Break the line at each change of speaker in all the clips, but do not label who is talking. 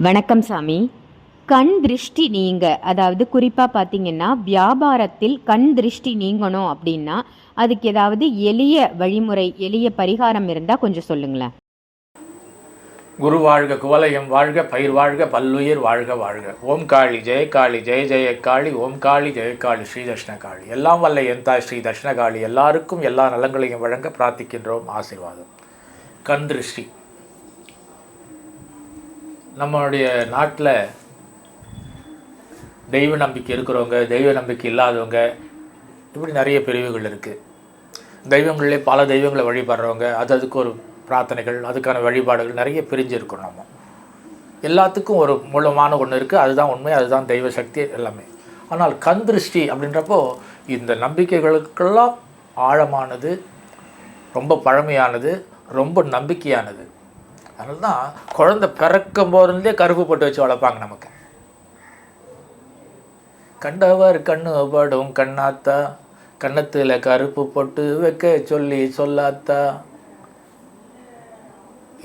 வணக்கம் சாமி. கண் திருஷ்டி நீங்க. அதாவது குறிப்பாக பார்த்தீங்கன்னா வியாபாரத்தில் கண் திருஷ்டி நீங்கணும் அப்படின்னா அதுக்கு ஏதாவது எளிய வழிமுறை எளிய பரிகாரம் இருந்தால் கொஞ்சம் சொல்லுங்களேன்.
குரு வாழ்க குவலயம் வாழ்க பயிர் வாழ்க பல்லுயிர் வாழ்க வாழ்க. ஓம் காளி ஜெய காளி ஜெய ஜெய காளி ஓம் காளி ஜெய காளி ஸ்ரீ தட்சிண காளி. எல்லாம் வல்ல என் தாய் ஸ்ரீ தட்சிண காளி. எல்லாருக்கும் எல்லா நலங்களையும் வழங்க பிரார்த்திக்கின்றோம். ஆசீர்வாதம். கண் திருஷ்டி. நம்மளுடைய நாட்டில் தெய்வ நம்பிக்கை இருக்கிறவங்க தெய்வ நம்பிக்கை இல்லாதவங்க இப்படி நிறைய பிரிவுகள் இருக்குது தெய்வங்களிலே பல தெய்வங்களை வழிபடுறவங்க அது அதுக்கு ஒரு பிரார்த்தனைகள் அதுக்கான வழிபாடுகள் நிறைய பிரிஞ்சு இருக்கணும் நம்ம. எல்லாத்துக்கும் ஒரு மூலமான ஒன்று இருக்குது அதுதான் உண்மை அதுதான் தெய்வ சக்தி எல்லாமே. ஆனால் கண் திருஷ்டி அப்படின்றப்போ இந்த நம்பிக்கைகளுக்கெல்லாம் ஆழமானது ரொம்ப பழமையானது ரொம்ப நம்பிக்கையானது. அதனால தான் குழந்தை பிறக்கும் போதுலேருந்தே கருப்பு போட்டு வச்சு வளர்ப்பாங்க நமக்கு. கண்டவர் கண்ணு படும் கண்ணாத்தா கண்ணத்தில் கருப்பு போட்டு வைக்க சொல்லி சொல்லாத்தா.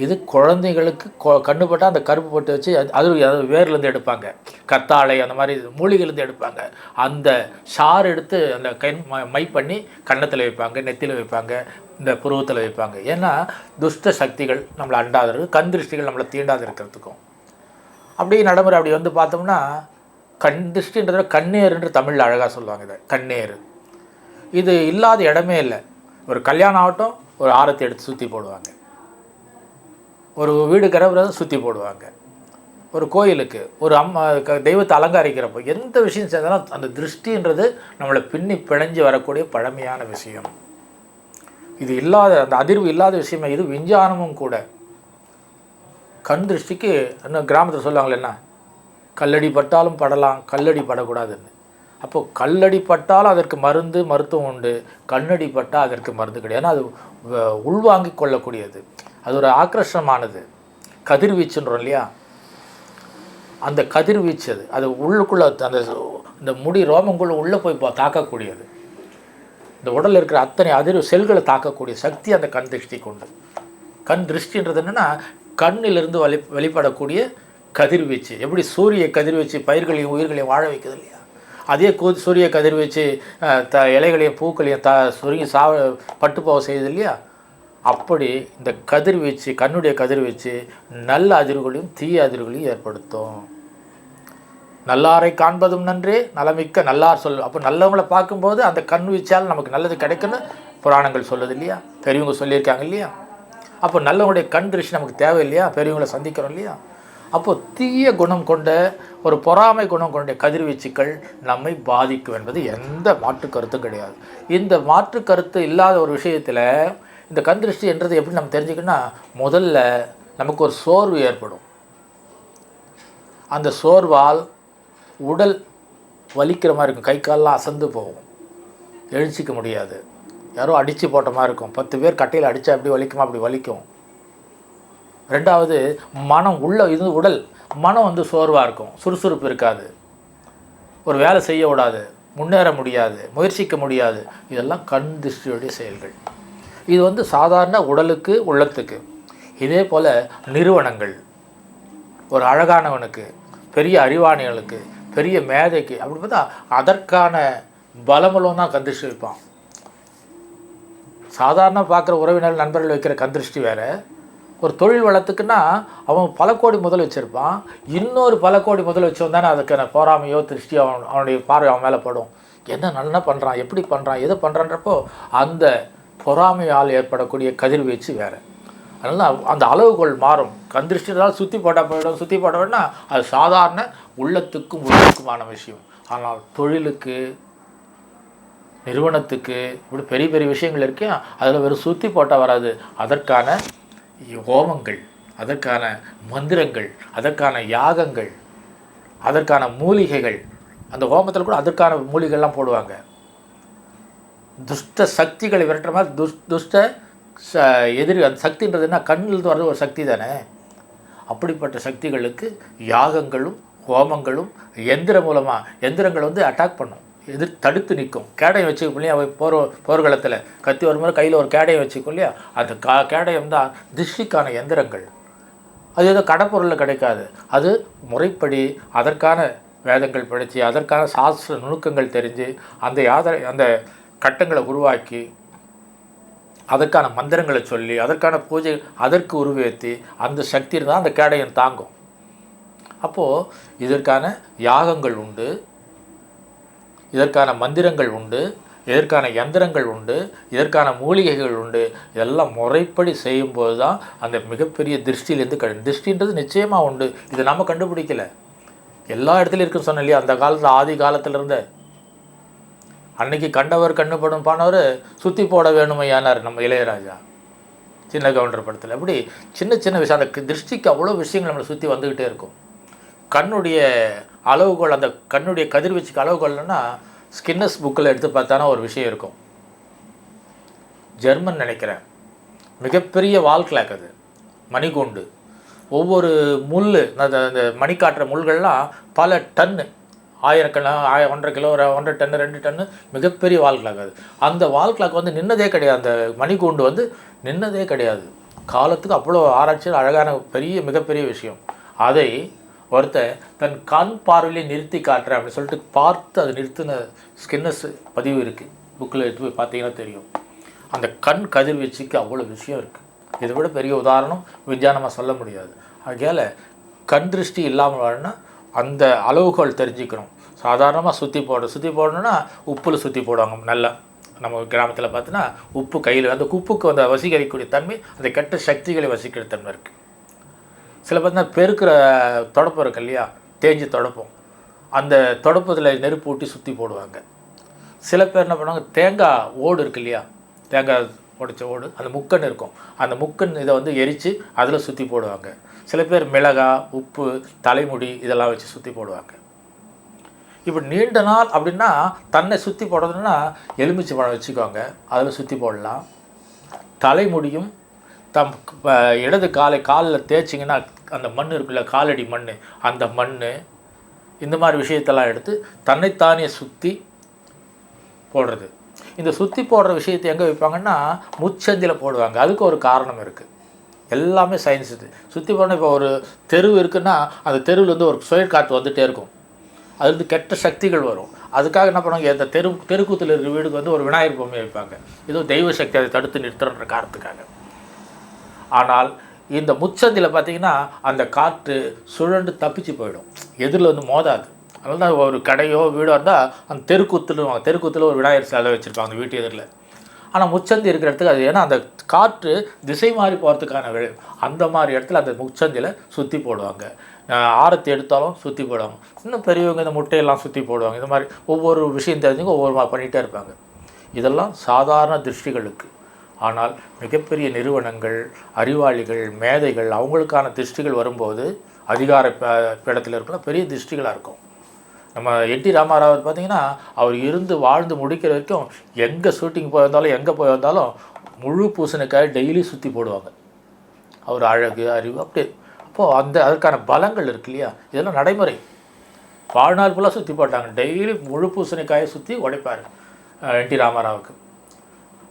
இது குழந்தைகளுக்கு கொ கண்ணு போட்டால் அந்த கருப்பு போட்டு வச்சு அது அது வேர்லேருந்து எடுப்பாங்க. கத்தாழை அந்த மாதிரி மூலிகைலேருந்து எடுப்பாங்க. அந்த சாறு எடுத்து அந்த கண் மை பண்ணி கன்னத்தில் வைப்பாங்க நெத்தியில் வைப்பாங்க. இந்த புருவத்தில் வைப்பாங்க. ஏன்னா துஷ்ட சக்திகள் நம்மளை அண்டாதது கண் திருஷ்டிகள் நம்மளை தீண்டாது இருக்கிறதுக்கும். அப்படியே நடைமுறை அப்படி வந்து பார்த்தோம்னா கண் திருஷ்டின்றத கண்ணேருன்ற தமிழில் அழகாக சொல்லுவாங்க இதை. கண்ணேர் இது இல்லாத இடமே இல்லை. ஒரு கல்யாணம் ஆகட்டும் ஒரு ஆரத்தை எடுத்து சுற்றி போடுவாங்க. ஒரு வீடு கிரவரை சுற்றி போடுவாங்க. ஒரு கோயிலுக்கு ஒரு அம்மா தெய்வத்தை அலங்கரிக்கிறப்போ எந்த விஷயம் செஞ்சாலும் அந்த திருஷ்டின்றது நம்மளை பின்னி பிணைஞ்சு வரக்கூடிய பழமையான விஷயம். இது இல்லாத அந்த அதிர்வு இல்லாத விஷயமே இது விஞ்ஞானமும் கூட. கண் திருஷ்டிக்கு இன்னும் கிராமத்தில் சொல்லுவாங்களே என்ன? கல்லடி பட்டாலும் படலாம் கல்லடி படக்கூடாதுன்னு. அப்போது கல்லடி பட்டாலும் அதற்கு மருந்து மருத்துவம் உண்டு. கண்ணடி பட்டால் அதற்கு மருந்து கிடையாது. ஏன்னா அது உள்வாங்கி கொள்ளக்கூடியது. அது ஒரு ஆக்ரஷமானது. கதிர்வீச்சுன்றோம் இல்லையா? அந்த கதிர்வீச்சு அது. அது உள்ளுக்குள்ளே அந்த இந்த முடி ரோமங்குள்ளே உள்ளே போய் தாக்கக்கூடியது. இந்த உடலில் இருக்கிற அத்தனை அதிர்வு செல்களை தாக்கக்கூடிய சக்தி அந்த கண் திருஷ்டி கொண்டு. கண் திருஷ்டின்றது என்னென்னா கண்ணிலிருந்து வெளி வெளிப்படக்கூடிய கதிர்வீச்சு. எப்படி சூரிய கதிர்வீச்சு பயிர்களையும் உயிர்களையும் வாழ வைக்குது இல்லையா? அதே கூ சூரிய கதிர்வீச்சு த இலைகளையும் பூக்களையும் த சுருங்கி சா பட்டு போக செய்யுது இல்லையா? அப்படி இந்த கதிர்வீச்சு கண்ணுடைய கதிர்வீச்சு நல்ல அதிர்வுகளையும் தீய அதிர்வுகளையும் ஏற்படுத்தும். நல்லாரை காண்பதும் நன்றே நலமிக்க நல்லார் சொல் அப்போ நல்லவங்களை பார்க்கும்போது அந்த கண் வீச்சால் நமக்கு நல்லது கிடைக்குன்னு புராணங்கள் சொல்லுது இல்லையா? பெரியவங்க சொல்லியிருக்காங்க இல்லையா? அப்போ நல்லவங்களுடைய கண் திருஷ்டி நமக்கு தேவை இல்லையா பெரியவங்களை சந்திக்கிறோம் இல்லையா? அப்போது தீய குணம் கொண்ட ஒரு பொறாமை குணம் கொண்ட கதிர்வீச்சுக்கள் நம்மை பாதிக்கும் என்பது எந்த மாற்று கருத்தும் கிடையாது. இந்த மாற்று கருத்து இல்லாத ஒரு விஷயத்தில் இந்த கண் திருஷ்டி என்றது எப்படி நம்ம தெரிஞ்சுக்கணும்னா முதல்ல நமக்கு ஒரு சோர்வு ஏற்படும். அந்த சோர்வால் உடல் வலிக்கிற மாதிரி இருக்கும். கை கால்லாம் அசந்து போகும். எழுச்சிக்க முடியாது. யாரோ அடித்து போட்ட மாதிரி இருக்கும். பத்து பேர் கட்டையில் அடித்தா அப்படி வலிக்குமா? அப்படி வலிக்கும். ரெண்டாவது மனம் உள்ள இது உடல். மனம் வந்து சோர்வாக இருக்கும். சுறுசுறுப்பு இருக்காது. ஒரு வேலை செய்ய விடாது. முன்னேற முடியாது. முயற்சிக்க முடியாது. இதெல்லாம் கண் திருஷ்டியுடைய செயல்கள். இது வந்து சாதாரண உடலுக்கு உள்ளத்துக்கு. இதே போல் நிறுவனங்கள். ஒரு அழகானவனுக்கு பெரிய அறிவாணிகளுக்கு பெரிய மேதைக்கு அப்படி பார்த்தா அதற்கான பலமலம் தான் கந்திருஷ்டி வைப்பான். சாதாரண பார்க்குற உறவினர் நண்பர்கள் வைக்கிற கந்திருஷ்டி வேறு. ஒரு தொழில் வளத்துக்குன்னா அவன் பல கோடி முதல் வச்சுருப்பான். இன்னொரு பல கோடி முதல் வச்சவன் தானே அதுக்கான போராமையோ திருஷ்டியோ அவன் அவனுடைய பார்வை அவன் மேலே படும். என்ன நல்லா பண்ணுறான் எப்படி பண்ணுறான் எது பண்ணுறான்றப்போ அந்த பொறாமையால் ஏற்படக்கூடிய கதிர்வீச்சு வேறு. அதனால் அந்த அளவுகோல் மாறும். கந்திருஷ்டினால் சுற்றி போட்டால் போயிடும். சுற்றி போட வேணா அது சாதாரண உள்ளத்துக்கும் உள்ளத்துக்குமான விஷயம். ஆனால் தொழிலுக்கு நிறுவனத்துக்கு இப்படி பெரிய பெரிய விஷயங்கள் இருக்கு அதில் வெறும் சுற்றி போட்டால் வராது. அதற்கான ஹோமங்கள் அதற்கான மந்திரங்கள் அதற்கான யாகங்கள் அதற்கான மூலிகைகள் அந்த ஹோமத்தில் கூட அதற்கான மூலிகைகள்லாம் போடுவாங்க. துஷ்ட சக்திகளை விரட்டுற மாதிரி துஷ் துஷ்ட ச எதிரி அந்த சக்தின்றதுன்னா கண்ணில் கண்ணிலிருந்து வர்றது ஒரு சக்தி தானே? அப்படிப்பட்ட சக்திகளுக்கு யாகங்களும் ஹோமங்களும் எந்திரம் மூலமாக எந்திரங்கள் வந்து அட்டாக் பண்ணும். எதிர் தடுத்து நிற்கும். கேடயம் வச்சுக்கும் இல்லையா? போர் போர்க்களத்தில் கத்தி வரும்போது கையில் ஒரு கேடயம் வச்சுக்கும் இல்லையா? அந்த கா கேடயம் தான் திருஷ்டிக்கான எந்திரங்கள். அது ஏதோ கடப்பொருளில் கிடைக்காது. அது முறைப்படி அதற்கான வேதங்கள் படித்து அதற்கான சாஸ்திர நுணுக்கங்கள் தெரிஞ்சு அந்த யாத அந்த கட்டங்களை உருவாக்கி அதற்கான மந்திரங்களை சொல்லி அதற்கான பூஜை அதற்கு உருவேற்றி அந்த சக்தி இருந்தால் அந்த கேடயம் தாங்கும். அப்போது இதற்கான யாகங்கள் உண்டு இதற்கான மந்திரங்கள் உண்டு இதற்கான யந்திரங்கள் உண்டு இதற்கான மூலிகைகள் உண்டு இதெல்லாம் முறைப்படி செய்யும்போது தான் அந்த மிகப்பெரிய திருஷ்டியிலேருந்து க திருஷ்டின்றது நிச்சயமாக உண்டு. இது நம்ம கண்டுபிடிக்கல. எல்லா இடத்துலையும் இருக்குன்னு சொன்னேன் இல்லையா? அந்த காலத்தில் ஆதி காலத்தில் இருந்தே அன்னைக்கு கண்டவர் கண்ணுப்படும் பானவர் சுற்றி போட வேணுமையானார் நம்ம இளையராஜா. சின்ன கவுண்டர் படத்தில். அப்படி சின்ன சின்ன விஷயம் அந்த திருஷ்டிக்கு அவ்வளோ விஷயங்கள் நம்மளை சுற்றி வந்துக்கிட்டே இருக்கும். கண்ணுடைய அளவுகோல் அந்த கண்ணுடைய கதிர்வீச்சுக்கு அளவுகோல்னா ஸ்கின்னஸ் புக்கில் எடுத்து பார்த்தானா ஒரு விஷயம் இருக்கும். ஜெர்மன் நினைக்கிறேன். மிகப்பெரிய வால் கிளாக் அது. மணிகூண்டு ஒவ்வொரு முள் அந்த அந்த மணி காட்டுற முள்கள்லாம் பல டன்னு ஆயிரக்கண ஆய ஒன்றரை கிலோ ஒரு ஒன்றரை டன்னு ரெண்டு டன்னு மிகப்பெரிய வால் கிளாக் அது. அந்த வால் கிளாக் வந்து நின்னதே கிடையாது. அந்த மணிக்கூண்டு வந்து நின்னதே கிடையாது. காலத்துக்கு அவ்வளோ ஆராய்ச்சியில் அழகான பெரிய மிகப்பெரிய விஷயம். அதை ஒருத்தன் தன் கண் பார்வையிலே நிறுத்தி காட்டுறேன் அப்படின்னு சொல்லிட்டு பார்த்து அதை நிறுத்தின ஸ்கின்னஸ் பதிவு இருக்குது புக்கில் எடுத்து போய் பார்த்தீங்கன்னா தெரியும். அந்த கண் கதிர்வீச்சுக்கு அவ்வளோ விஷயம் இருக்குது இதை விட பெரிய உதாரணம் விஞ்ஞானமாக சொல்ல முடியாது. ஆகையால் கண் திருஷ்டி இல்லாமல் வாழ்னா அந்த அளவுகோல் தெரிஞ்சுக்கணும். சாதாரணமாக சுற்றி போட சுற்றி போடணுன்னா உப்பில் சுற்றி போடுவாங்க நல்லா. நம்ம கிராமத்தில் பார்த்தோன்னா உப்பு கையில் அந்த உப்புக்கு வந்து வசீகரிக்கக்கூடிய தன்மை அந்த கெட்ட சக்திகளை வசிக்கிற தன்மை இருக்குது சில பார்த்தீங்கன்னா பெருக்கிற தொடப்பம் இருக்கு இல்லையா? தேஞ்சு தொடப்பம். அந்த தொடப்பத்தில் நெருப்பு ஊட்டி சுற்றி போடுவாங்க. சில பேர் என்ன பண்ணுவாங்க தேங்காய் ஓடு இருக்கு இல்லையா? தேங்காய் உடைச்ச ஓடு அந்த முக்கன் இருக்கும். அந்த முக்கன் இதை வந்து எரித்து அதில் சுற்றி போடுவாங்க. சில பேர் மிளகா உப்பு தலைமுடி இதெல்லாம் வச்சு சுற்றி போடுவாங்க. இப்போ நீண்ட நாள் அப்படின்னா தன்னை சுற்றி போடுறதுன்னா எலுமிச்சை பழம் வச்சுக்கோங்க. அதில் சுற்றி போடலாம். தலைமுடியும் தம் இடது காலை காலில் தேய்ச்சிங்கன்னா அந்த மண் இருக்குல்ல காலடி மண் அந்த மண் இந்த மாதிரி விஷயத்தெல்லாம் எடுத்து தன்னைத்தானே சுற்றி போடுறது. இந்த சுற்றி போடுற விஷயத்தை எங்கே வைப்பாங்கன்னா முச்சந்தியில் போடுவாங்க. அதுக்கு ஒரு காரணம் இருக்குது எல்லாமே சயின்ஸ் சுற்றி போன இப்போ ஒரு தெரு இருக்குன்னா அந்த தெருவில் வந்து ஒரு சுழற்காற்று வந்துகிட்டே இருக்கும். அதுலேருந்து கெட்ட சக்திகள் வரும். அதுக்காக என்ன பண்ணுவாங்க இந்த தெரு தெருக்கூத்தில் இருக்கிற வீடுக்கு வந்து ஒரு விநாயகர் பொம்மை வைப்பாங்க. இதுவும் தெய்வ சக்தி அதை தடுத்து நிறுத்துறன்ற காரணத்துக்காக. ஆனால் இந்த முச்சந்தியில் பார்த்தீங்கன்னா அந்த காற்று சுழண்டு தப்பிச்சு போயிடும். எதிரில் வந்து மோதாது. அதனால தான் ஒரு கடையோ வீடோ இருந்தால் அந்த தெருக்கூத்தில் தெருக்கூத்தில் ஒரு விநாயகர் சிலை வச்சுருப்பாங்க அந்த வீட்டு எதிரில். ஆனால் முச்சந்தி இருக்கிற இடத்துக்கு அது ஏன்னா அந்த காற்று திசை மாறி போகிறதுக்கான வே அந்த மாதிரி இடத்துல அந்த முச்சந்தியில் சுற்றி போடுவாங்க. ஆரத்தி எடுத்தாலும் சுற்றி போடுவாங்க. இன்னும் பெரியவங்க இந்த முட்டையெல்லாம் சுற்றி போடுவாங்க. இந்த மாதிரி ஒவ்வொரு விஷயம் தெரிஞ்சுங்க ஒவ்வொரு மாதிரி பண்ணிகிட்டே இருப்பாங்க. இதெல்லாம் சாதாரண திருஷ்டிகளுக்கு. ஆனால் மிகப்பெரிய நிறுவனங்கள் அறிவாளிகள் மேதைகள் அவங்களுக்கான திருஷ்டிகள் வரும்போது அதிகார இடத்துல இருக்கலாம் பெரிய திருஷ்டிகளாக இருக்கும். நம்ம என் டி ராமாராவ் பார்த்தீங்கன்னா அவர் இருந்து வாழ்ந்து முடிக்கிற வரைக்கும் எங்கே ஷூட்டிங் போயிருந்தாலும் எங்கே போயிருந்தாலும் முழு பூசணிக்காய் டெய்லி சுற்றி போடுவாங்க. அவர் அழகு அறிவு அப்படி அப்போது அந்த அதற்கான பலங்கள் இருக்கு இல்லையா? இதெல்லாம் நடைமுறை. வாழ்நாள் ஃபுல்லாக சுற்றி போட்டாங்க. டெய்லி முழு பூசணிக்காயை சுற்றி உடைப்பார் என் டி ராமாராவுக்கு.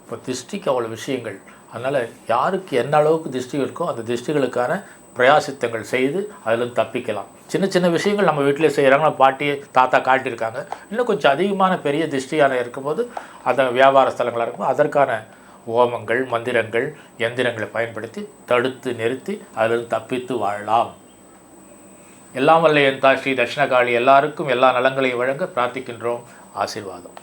இப்போ திருஷ்டிக்கு அவ்வளோ விஷயங்கள். அதனால் யாருக்கு என்ன அளவுக்கு திருஷ்டி இருக்கோ அந்த திருஷ்டிகளுக்கான பிரயாசித்தங்கள் செய்து அதிலும் தப்பிக்கலாம். சின்ன சின்ன விஷயங்கள் நம்ம வீட்டிலே செய்கிறாங்க பாட்டி தாத்தா காட்டியிருக்காங்க. இன்னும் கொஞ்சம் அதிகமான பெரிய திருஷ்டியான இருக்கும்போது அந்த வியாபார ஸ்தலங்களாக இருக்கும்போது அதற்கான ஓமங்கள் மந்திரங்கள் எந்திரங்களை பயன்படுத்தி தடுத்து நிறுத்தி அதிலிருந்து தப்பித்து வாழலாம். எல்லாம் வல்ல என் தாய் ஸ்ரீ தட்சிணகாளி. எல்லாருக்கும் எல்லா நலங்களையும் வழங்க பிரார்த்திக்கின்றோம். ஆசீர்வாதம்.